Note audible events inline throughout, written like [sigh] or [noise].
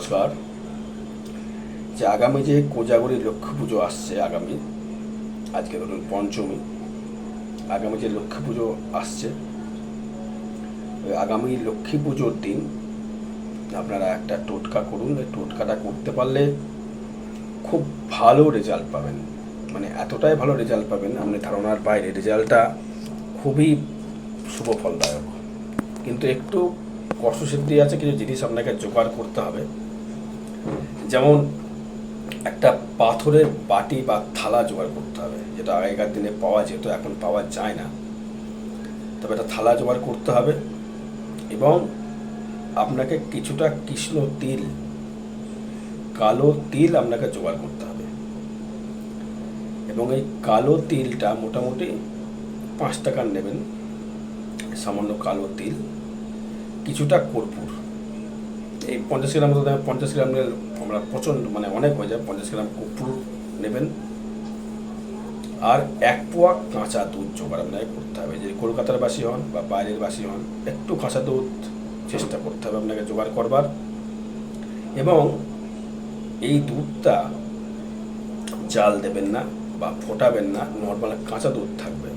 নমস্কার। যে আগামী যে কোজাগরী লক্ষ্মী পুজো আসছে আগামী, আজকে ধরুন পঞ্চমী, আগামী যে লক্ষ্মী পুজো আসছে, ওই আগামী লক্ষ্মী পুজোর দিন আপনারা একটা টোটকা করুন এই টোটকাটা করতে পারলে খুব ভালো রেজাল্ট পাবেন। মানে এতটাই ভালো রেজাল্ট পাবেন, আপনি ধারণার বাইরে, রেজাল্টটা খুবই শুভ ফলদায়ক। কিন্তু একটু কষ্টসিদ্ধি আছে, কিছু জিনিস আপনাকে জোগাড় করতে হবে। যেমন একটা পাথরের বাটি বা থালা জোগাড় করতে হবে, যেটা আগেকার দিনে পাওয়া যেত, এখন পাওয়া যায় না। তবে একটা থালা জোগাড় করতে হবে এবং আপনাকে কিছুটা কৃষ্ণ তিল, কালো তিল আপনাকে জোগাড় করতে হবে। এবং এই কালো তিলটা মোটামুটি পাঁচ টাকার নেবেন, সামান্য কালো তিল, কিছুটা কর্পূর। এই পঞ্চাশ গ্রাম দামে পঞ্চাশ গ্রামের আমরা প্রচণ্ড মানে অনেক হয়ে যায়, পঞ্চাশ গ্রাম কর্পূর নেবেন। আর এক পোয়া কাঁচা দুধ জোগাড় আপনাকে করতে হবে। যে কলকাতার বাসী হন বা বাইরের বাসী হন, একটু কাঁচা দুধ চেষ্টা করতে হবে আপনাকে জোগাড় করবার। এবং এই দুধটা জাল দেবেন না বা ফোটাবেন না, নর্মাল কাঁচা দুধ থাকবে।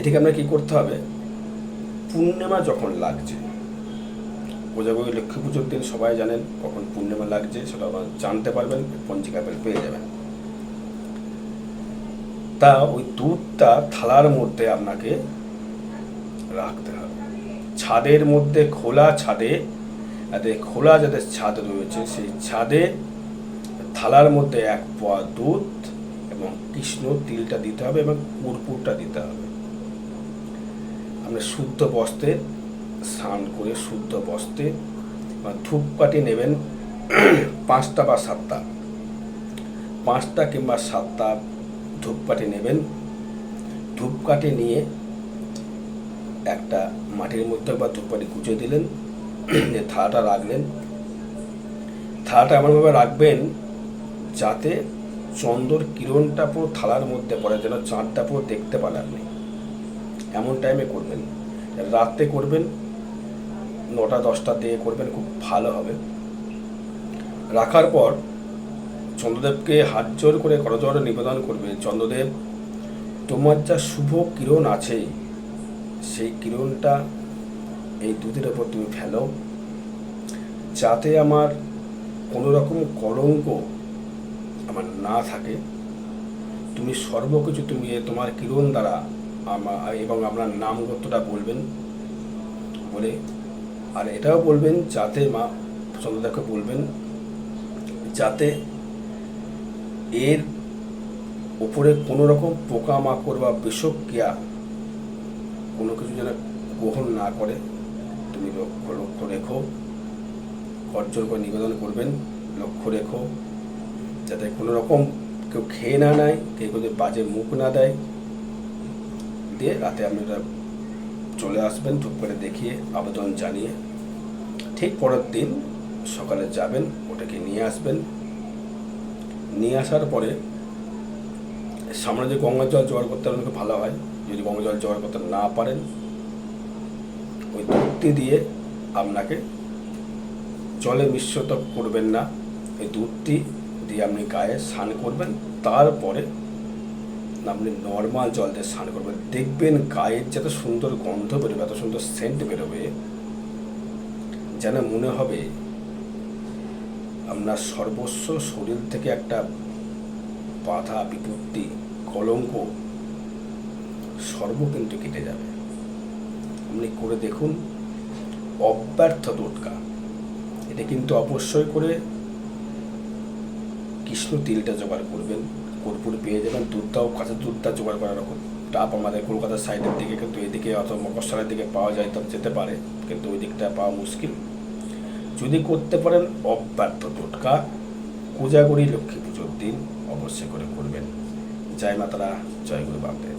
এদিকে আপনাকে কী করতে হবে? পূর্ণিমা যখন লাগছে কোজাগরী লক্ষ্মী পুজোর দিন সবাই জানেন কখন পূর্ণিমা লাগছে, সেটা আবার জানতে পারবেন, পঞ্জিকা পেয়ে পেয়ে যাবেন। তা ওই দুধটা থালার মধ্যে আপনাকে রাখতে হবে। ছাদের মধ্যে খোলা ছাদে খোলা যাদের ছাদ রয়েছে, সেই ছাদে থালার মধ্যে এক পোয়া দুধ এবং কৃষ্ণ তিলটা দিতে হবে এবং কুরপুরটা দিতে হবে। আপনি শুদ্ধ বস্তে স্নান করে শুদ্ধ বস্তে বা ধূপকাঠি নেবেন [clears throat] পাঁচটা বা সাতটা। পাঁচটা কিংবা সাতটা ধূপকাঠি নেবেন। ধূপকাঠি নিয়ে একটা মাটির মধ্যে বা ধূপকাঠি গুঁজে দিলেন দিয়ে থালাটা রাখলেন। থালাটা এমনভাবে রাখবেন যাতে চন্দ্রর কিরণটা পুরো থালার মধ্যে পড়ে, যেন চাঁদটা পুরো দেখতে পান আপনি। এমন টাইমে করবেন। রাতে করবেন নটা, দশটা দিয়ে করবেন, খুব ভালো হবে। রাখার পর চন্দ্রদেবকে হাত জোর করে করজোড়ে নিবেদন করবে, চন্দ্রদেব, তোমার যা শুভ কিরণ আছে, সেই কিরণটা এই দুধের ওপর তুমি ফেলো। যাতে আমার কোনো রকম কলঙ্ক আমার না থাকে। তুমি সর্বকিছু তুমি তোমার কিরণ দ্বারা আমা, এবং আপনার নাম গোত্রটা বলবেন। বলে আর এটাও বলবেন, যাতে মা চন্দ্রদাকে বলবেন, যাতে এর উপরে কোনো রকম পোকামাকড় বা বিষক্রিয়া কোনো কিছু যেন গ্রহণ না করে, তুমি লক্ষ্য লক্ষ্য রেখো অর্জন করে নিবেদন করবেন, লক্ষ্য রেখো, যাতে কোনো রকম কেউ খেয়ে না নেয়, কেউ কেউ বাজে মুখ না দেয়, দিয়ে রাতে আপনি ওটা চলে আসবেন, ধূপ করে দেখিয়ে আবেদন জানিয়ে ঠিক পরের দিন সকালে যাবেন, ওটাকে নিয়ে আসবেন। নিয়ে আসার পরে সামনে যে গঙ্গা জল জোগাড় করতে পারেন ভালো হয়। যদি গঙ্গা জল জোগাড় করতে না পারেন, ওই দুধটি দিয়ে আপনাকে জলে মিশ্রিত করবেন না। এই দুধটি দিয়ে আপনি গায়ে স্নান করবেন, তারপরে আপনি নর্মাল জল দিয়ে স্নান করবেন দেখবেন গায়ের যত সুন্দর গন্ধ বেরোবে, এত সুন্দর সেন্ট বেরোবে, যেন মনে হবে আপনার সর্বস্ব শরীর থেকে একটা বাধা, বিপত্তি, কলঙ্ক সর্ব কিন্তু কেটে যাবে। আপনি করে দেখুন, অব্যর্থ টোটকা। এটা কিন্তু অবশ্যই করে কৃষ্ণ তিলটা জোগাড় করবেন। কর্পূর পেয়ে যাবেন। দুধটাও কাছে দুধটা জোগাড় করা রকম। টাপ আমাদের কলকাতার সাইডের দিকে, কিন্তু এদিকে অথবা মকরসালের দিকে পাওয়া যায় তো যেতে পারে, কিন্তু ওই দিকটা পাওয়া মুশকিল। যদি করতে পারেন অব্যাহত টোটকা কোজাগরি লক্ষ্মী পুজোর দিন অবশ্যই করে করবেন জয় মাতারা, জয় গুরু বামদেব।